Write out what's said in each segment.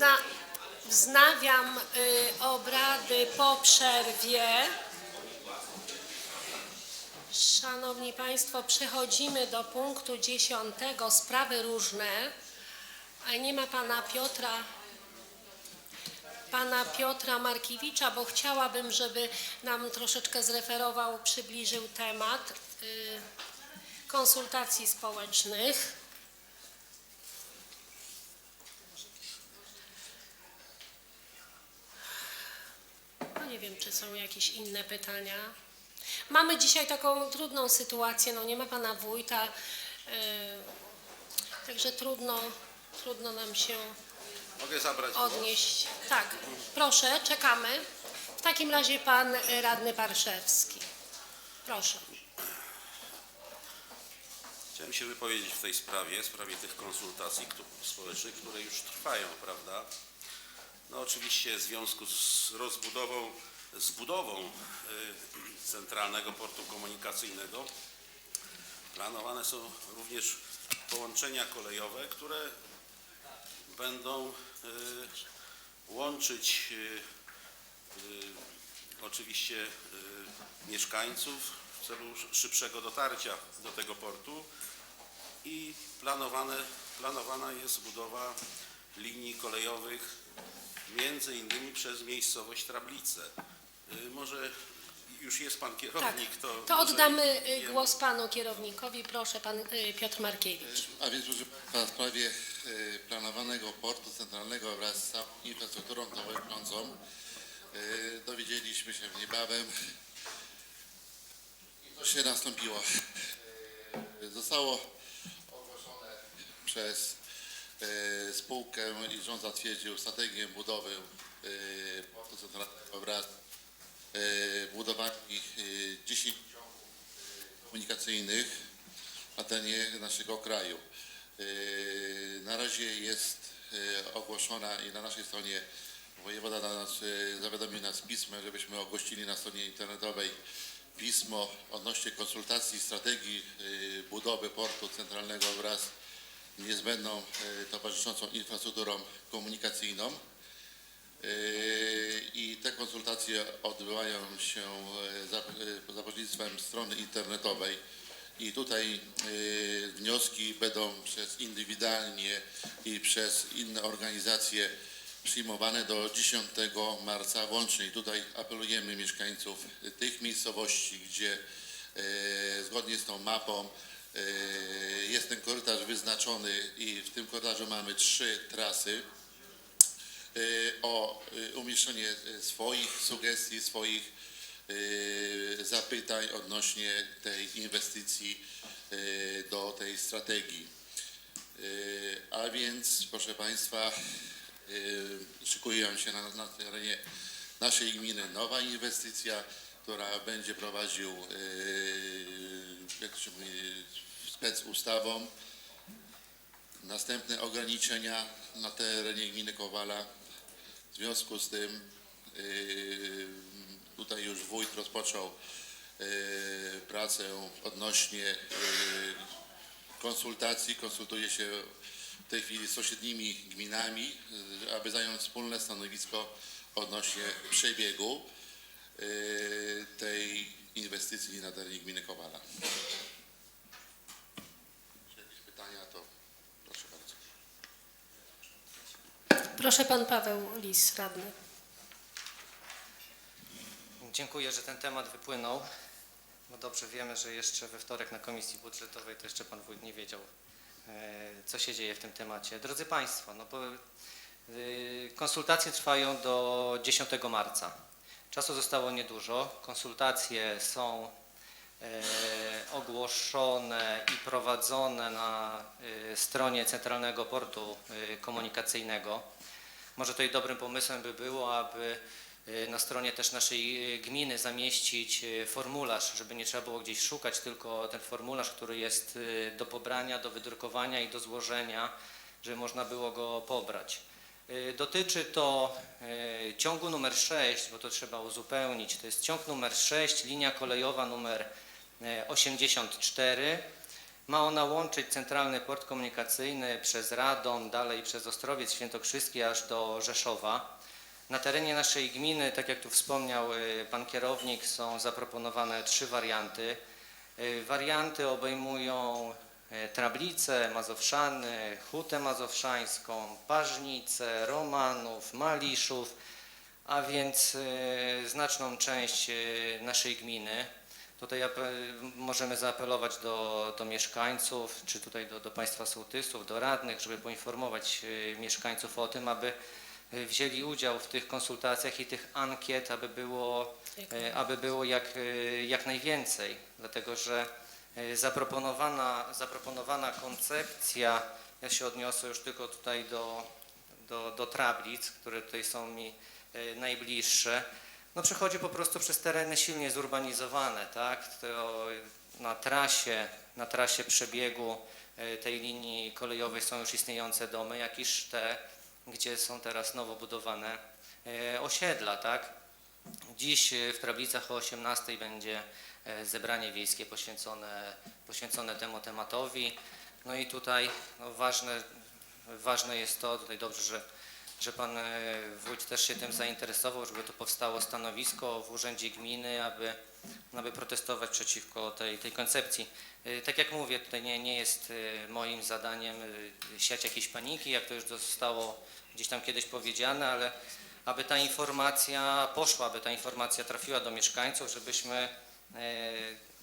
Wzna, wznawiam y, obrady po przerwie. Szanowni Państwo, przechodzimy do punktu dziesiątego, sprawy różne. A nie ma pana Piotra, pana Piotra Markiewicza, bo chciałabym, żeby nam troszeczkę zreferował, przybliżył temat y, konsultacji społecznych. No nie wiem, czy są jakieś inne pytania. Mamy dzisiaj taką trudną sytuację, no nie ma pana wójta, yy, także trudno, trudno nam się Mogę zabrać głos? odnieść. Tak, proszę, czekamy. W takim razie pan radny Parszewski. Proszę. Chciałem się wypowiedzieć w tej sprawie, w sprawie tych konsultacji społecznych, które już trwają, prawda? No oczywiście w związku z rozbudową, z budową y, centralnego portu komunikacyjnego planowane są również połączenia kolejowe, które będą y, łączyć y, oczywiście mieszkańców w celu sz- szybszego dotarcia do tego portu i planowane, planowana jest budowa linii kolejowych między innymi przez miejscowość Trablice. Y, Może już jest pan Tak, kierownik, to, to może oddamy y, głos panu kierownikowi. Proszę, pan y, Piotr Markiewicz. A więc proszę Państwa, w sprawie planowanego portu centralnego wraz z całą infrastrukturą towarzyszącą dowiedzieliśmy się niebawem i to się nastąpiło. Zostało ogłoszone przez spółkę i rząd zatwierdził strategię budowy portu centralnego wraz z budowami e, 10 komunikacyjnych na terenie naszego kraju. Yy, Na razie jest ogłoszona i na naszej stronie wojewoda na nas, zawiadomił nas pismem, żebyśmy ogłosili na stronie internetowej pismo odnośnie konsultacji strategii budowy portu centralnego wraz z niezbędną towarzyszącą infrastrukturą komunikacyjną. Yy, I te konsultacje odbywają się za, e, za pośrednictwem strony internetowej. I tutaj yy, wnioski będą przez indywidualnie i przez inne organizacje przyjmowane do 10 marca włącznie. I tutaj apelujemy mieszkańców tych miejscowości, gdzie zgodnie z tą mapą jest ten korytarz wyznaczony i w tym korytarzu mamy trzy trasy o y, umieszczenie y, swoich sugestii, swoich y, zapytań odnośnie tej inwestycji y, do tej strategii. Y, A więc, proszę Państwa, y, szykuje się na, na terenie naszej gminy nowa inwestycja, która będzie prowadził, y, jak się mówi, spec ustawą następne ograniczenia na terenie gminy Kowala. Związku z tym yy, tutaj już wójt rozpoczął yy, pracę odnośnie yy, konsultacji. Konsultuje się w tej chwili z sąsiednimi gminami, aby zająć wspólne stanowisko odnośnie przebiegu tej inwestycji na terenie gminy Kowala. Jeśli jakieś pytania, to proszę bardzo. Proszę pan Paweł Lis, radny. Dziękuję, że ten temat wypłynął, bo dobrze wiemy, że jeszcze we wtorek na Komisji Budżetowej to jeszcze Pan Wójt nie wiedział, e, co się dzieje w tym temacie. Drodzy Państwo, no bo e, konsultacje trwają do 10 marca. Czasu zostało niedużo. Konsultacje są ogłoszone i prowadzone na e, stronie Centralnego Portu e, Komunikacyjnego. Może tutaj dobrym pomysłem by było, aby na stronie też naszej gminy zamieścić formularz, żeby nie trzeba było gdzieś szukać, tylko ten formularz, który jest do pobrania, do wydrukowania i do złożenia, żeby można było go pobrać. Dotyczy to ciągu numer 6, bo to trzeba uzupełnić. To jest ciąg numer 6, linia kolejowa numer 84 Ma ona łączyć centralny port komunikacyjny przez Radom, dalej przez Ostrowiec Świętokrzyski aż do Rzeszowa. Na terenie naszej gminy, tak jak tu wspomniał y, pan kierownik, są zaproponowane trzy warianty. Y, Warianty obejmują Trablice, Mazowszany, Hutę Mazowszańską, Pażnice, Romanów, Maliszów, a więc znaczną część naszej gminy. Tutaj możemy zaapelować do, do mieszkańców, czy tutaj do, do Państwa sołtysów, do radnych, żeby poinformować y, mieszkańców o tym, aby y, wzięli udział w tych konsultacjach i tych ankiet, aby było, Jak y, aby było jak, jak najwięcej, dlatego że zaproponowana, zaproponowana koncepcja, ja się odniosę już tylko tutaj do, do, do tablic, które tutaj są mi najbliższe, no przechodzi po prostu przez tereny silnie zurbanizowane, tak? To na trasie, na trasie przebiegu y, tej linii kolejowej są już istniejące domy, jak iż te, gdzie są teraz nowo budowane y, osiedla, tak? Dziś y, w Trablicach o 18 będzie e, zebranie wiejskie poświęcone, poświęcone temu tematowi. No i tutaj no, ważne, ważne jest to, tutaj dobrze, że, że Pan e, Wójt też się tym zainteresował, żeby tu powstało stanowisko w Urzędzie Gminy, aby, aby protestować przeciwko tej, tej koncepcji. E, Tak jak mówię, tutaj nie, nie jest e, moim zadaniem siać jakiejś paniki, jak to już zostało gdzieś tam kiedyś powiedziane, ale aby ta informacja poszła, aby ta informacja trafiła do mieszkańców, żebyśmy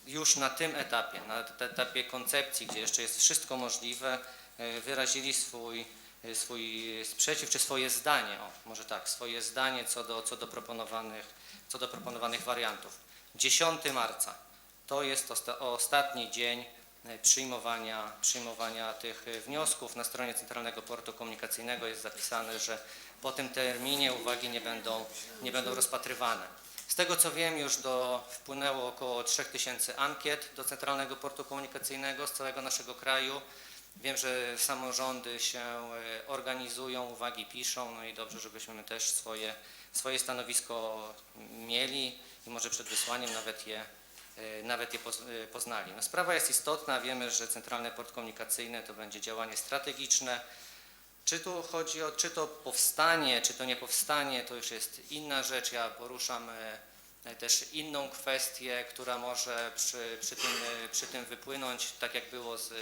już na tym etapie, na etapie koncepcji, gdzie jeszcze jest wszystko możliwe, wyrazili swój, swój sprzeciw czy swoje zdanie, o, może tak, swoje zdanie co do, co do, proponowanych, co do proponowanych wariantów. 10 marca to jest osta- ostatni dzień e, przyjmowania, przyjmowania tych e, wniosków. Na stronie Centralnego Portu Komunikacyjnego jest zapisane, że po tym terminie uwagi nie będą, nie będą rozpatrywane. Z tego co wiem, już do, wpłynęło około 3000 ankiet do Centralnego Portu Komunikacyjnego z całego naszego kraju. Wiem, że samorządy się e, organizują, uwagi piszą, no i dobrze, żebyśmy też swoje, swoje stanowisko mieli i może przed wysłaniem nawet je, e, nawet je e, poznali. No, sprawa jest istotna, wiemy, że Centralny Port Komunikacyjny to będzie działanie strategiczne, czy tu chodzi o, czy to powstanie, czy to nie powstanie, to już jest inna rzecz. Ja poruszam też inną kwestię, która może przy, przy, tym, e, przy tym wypłynąć, tak jak było z,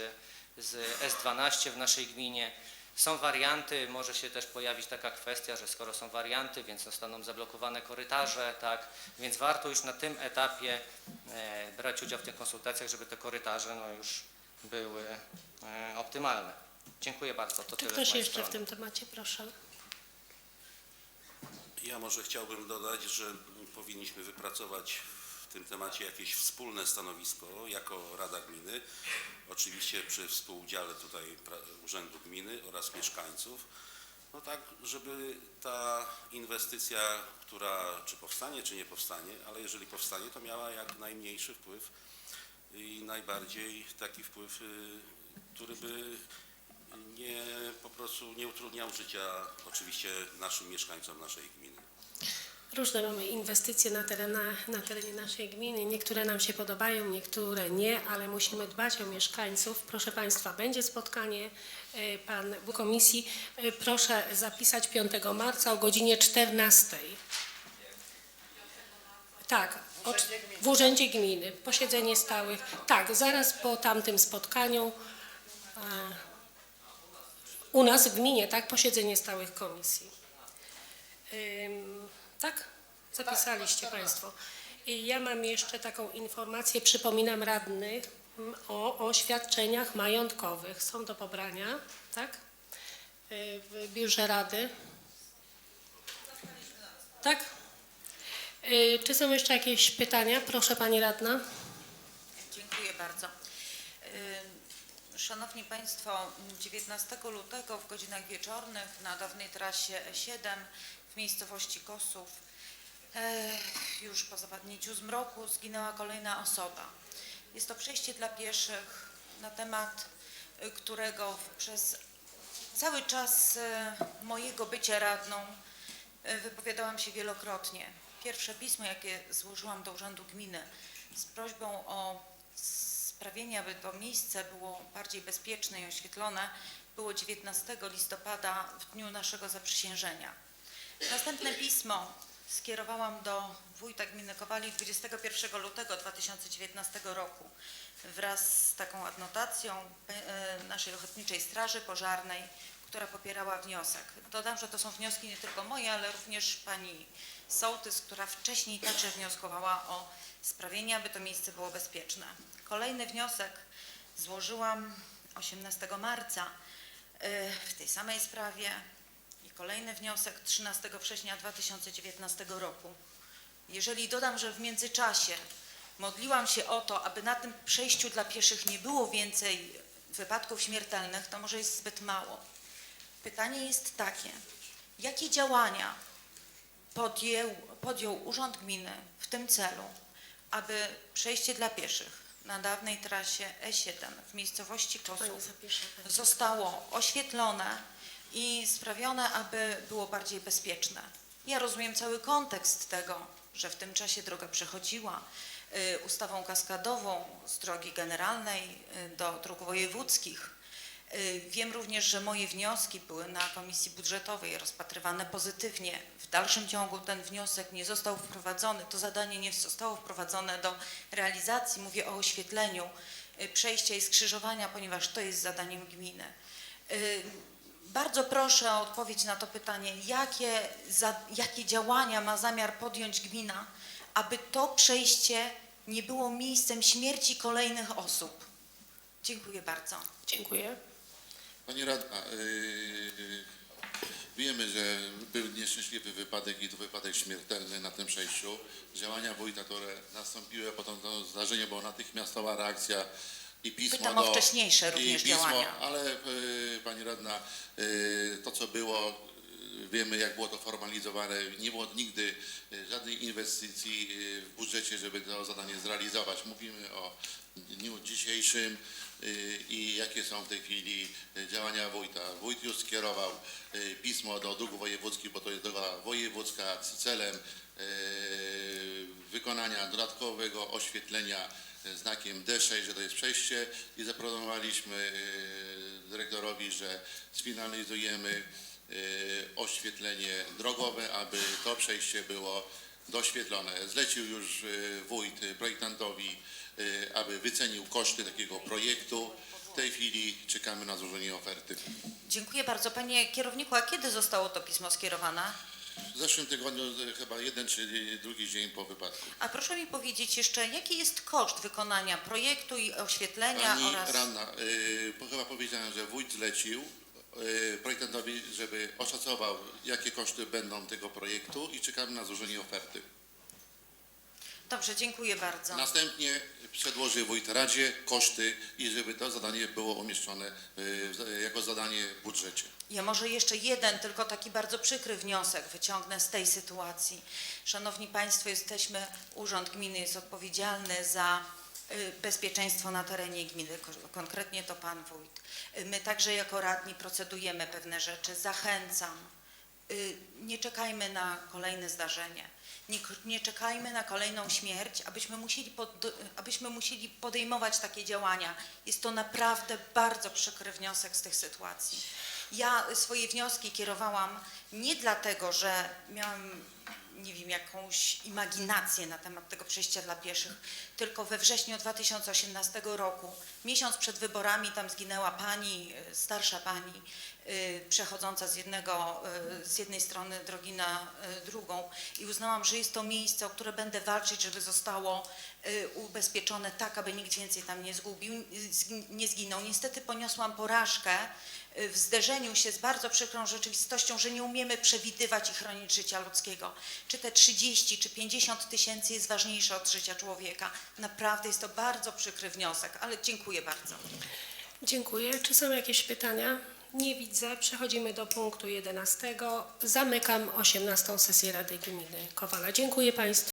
z S12 w naszej gminie. Są warianty, może się też pojawić taka kwestia, że skoro są warianty, więc zostaną zablokowane korytarze, tak, więc warto już na tym etapie e, brać udział w tych konsultacjach, żeby te korytarze no, już były e, optymalne. Dziękuję bardzo. To Czy tyle ktoś jeszcze w strony. tym temacie, proszę? Ja może chciałbym dodać, że powinniśmy wypracować w tym temacie jakieś wspólne stanowisko jako Rada Gminy, oczywiście przy współudziale tutaj Urzędu Gminy oraz mieszkańców, no tak, żeby ta inwestycja, która czy powstanie, czy nie powstanie, ale jeżeli powstanie, to miała jak najmniejszy wpływ i najbardziej taki wpływ, y, który by nie po prostu nie utrudniał życia oczywiście naszym mieszkańcom naszej gminy. Różne mamy inwestycje na, terenach, na terenie naszej gminy. Niektóre nam się podobają, niektóre nie, ale musimy dbać o mieszkańców. Proszę Państwa, będzie spotkanie. e, Pan komisji, e, proszę zapisać 5 marca o godzinie 14. Tak, od, w Urzędzie Gminy. Posiedzenie stałych. Tak, zaraz po tamtym spotkaniu. e, U nas w gminie, tak, posiedzenie stałych komisji. Tak? Zapisaliście Państwo. I ja mam jeszcze taką informację, przypominam radnych mm, o oświadczeniach majątkowych. Są do pobrania, tak? Y, W biurze rady. Tak? Y, Czy są jeszcze jakieś pytania? Proszę Pani Radna. Dziękuję bardzo. Ym, Szanowni Państwo, 19 lutego w godzinach wieczornych na dawnej trasie E7 w miejscowości Kosów już po zapadnięciu zmroku zginęła kolejna osoba. Jest to przejście dla pieszych na temat, y, którego przez cały czas e, mojego bycia radną e, wypowiadałam się wielokrotnie. Pierwsze pismo, jakie złożyłam do Urzędu Gminy z prośbą o sprawienia, aby to miejsce było bardziej bezpieczne i oświetlone, było 19 listopada w dniu naszego zaprzysiężenia. Następne pismo skierowałam do wójta gminy Kowali 21 lutego 2019 roku wraz z taką adnotacją e, naszej Ochotniczej Straży Pożarnej, która popierała wniosek. Dodam, że to są wnioski nie tylko moje, ale również pani Sołtys, która wcześniej także wnioskowała o sprawienie, aby to miejsce było bezpieczne. Kolejny wniosek złożyłam 18 marca e, w tej samej sprawie kolejny wniosek 13 września 2019 roku. Jeżeli dodam, że w międzyczasie modliłam się o to, aby na tym przejściu dla pieszych nie było więcej wypadków śmiertelnych, to może jest zbyt mało. Pytanie jest takie, jakie działania podjął, podjął Urząd Gminy w tym celu, aby przejście dla pieszych na dawnej trasie E7 w miejscowości Kosów zostało oświetlone i sprawione, aby było bardziej bezpieczne. Ja rozumiem cały kontekst tego, że w tym czasie droga przechodziła y, ustawą kaskadową z drogi generalnej y, do dróg wojewódzkich. Y, Wiem również, że moje wnioski były na Komisji Budżetowej rozpatrywane pozytywnie. W dalszym ciągu ten wniosek nie został wprowadzony, to zadanie nie zostało wprowadzone do realizacji. Mówię o oświetleniu przejścia i skrzyżowania, ponieważ to jest zadaniem gminy. Bardzo proszę o odpowiedź na to pytanie, jakie, za, jakie działania ma zamiar podjąć gmina, aby to przejście nie było miejscem śmierci kolejnych osób. Dziękuję bardzo. Dziękuję. Pani radna, yy, wiemy, że był nieszczęśliwy wypadek i to wypadek śmiertelny na tym przejściu. Działania wójta, które nastąpiły po to, to zdarzenie, była natychmiastowa reakcja i pismo Pytam do... o wcześniejsze również pismo, działania. Ale yy, pani radna, yy, to co było, yy, wiemy jak było to formalizowane. Nie było nigdy żadnej inwestycji w budżecie, żeby to zadanie zrealizować. Mówimy o dniu dzisiejszym i jakie są w tej chwili yy, działania wójta. Wójt już skierował yy, pismo do dróg wojewódzkich, bo to jest droga wojewódzka z celem wykonania dodatkowego oświetlenia znakiem D6, że to jest przejście i zaproponowaliśmy dyrektorowi, że sfinalizujemy oświetlenie drogowe, aby to przejście było doświetlone. Zlecił już wójt projektantowi, aby wycenił koszty takiego projektu. W tej chwili czekamy na złożenie oferty. Dziękuję bardzo. Panie kierowniku, a kiedy zostało to pismo skierowane? W zeszłym tygodniu yy, chyba jeden czy drugi dzień po wypadku. A proszę mi powiedzieć jeszcze, jaki jest koszt wykonania projektu i oświetlenia Pani oraz... Ranna, yy, chyba powiedziałem, że wójt zlecił yy, projektantowi, żeby oszacował, jakie koszty będą tego projektu i czekamy na złożenie oferty. Dobrze, dziękuję bardzo. Następnie przedłoży wójt Radzie koszty i żeby to zadanie było umieszczone w- jako zadanie w budżecie. Ja może jeszcze jeden, tylko taki bardzo przykry wniosek wyciągnę z tej sytuacji. Szanowni Państwo, jesteśmy, Urząd Gminy jest odpowiedzialny za y, bezpieczeństwo na terenie gminy, ko- konkretnie to Pan Wójt. Y, My także jako radni procedujemy pewne rzeczy. Zachęcam, y, nie czekajmy na kolejne zdarzenie. Nie, nie czekajmy na kolejną śmierć, abyśmy musieli, pod, abyśmy musieli podejmować takie działania. Jest to naprawdę bardzo przykry wniosek z tych sytuacji. Ja swoje wnioski kierowałam nie dlatego, że miałam, nie wiem, jakąś imaginację na temat tego przejścia dla pieszych, tylko we wrześniu 2018 roku, miesiąc przed wyborami, tam zginęła pani, y, starsza pani, y, przechodząca z, jednego, y, z jednej strony drogi na drugą. I uznałam, że jest to miejsce, o które będę walczyć, żeby zostało ubezpieczone tak, aby nikt więcej tam nie zgubił, nie zginął. Niestety poniosłam porażkę y, w zderzeniu się z bardzo przykrą rzeczywistością, że nie umiemy przewidywać i chronić życia ludzkiego. Czy te 30 czy 50 tysięcy jest ważniejsze od życia człowieka? Naprawdę jest to bardzo przykry wniosek, ale dziękuję bardzo. Dziękuję. Czy są jakieś pytania? Nie widzę. Przechodzimy do punktu 11. Zamykam 18. sesję Rady Gminy Kowala. Dziękuję Państwu.